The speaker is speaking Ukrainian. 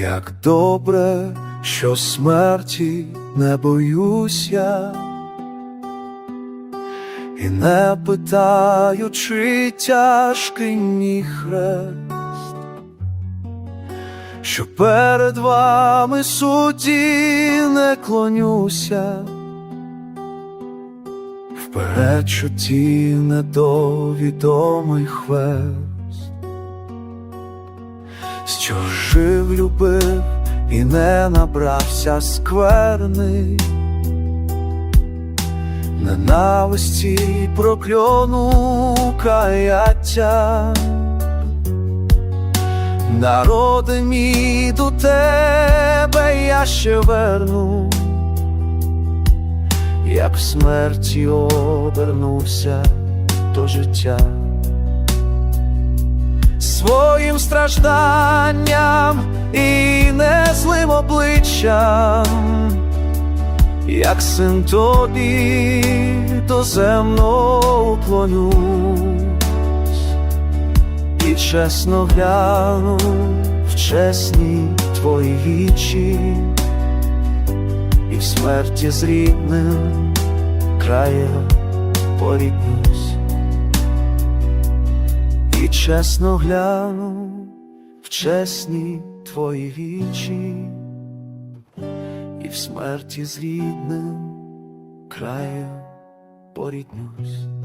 Як добре, що смерті не боюсь я, і не питаю, чи тяжкий мій хрест, що перед вами судді не клонюся, вперед чуті недовідомий хвест що жив, любив і не набрався скверни, ненависті прокльону каяття. Народи мій до тебе я ще верну, як в смерті обернувся до життя своїм стражданням і незлим обличчям, як син тобі доземно уклонюсь і чесно гляну в чесні твої вічі, і в смерті з рідним краєм поріднюсь чесно гляну в чесні твої вічі, і в смерті з рідним краєм поріднюсь.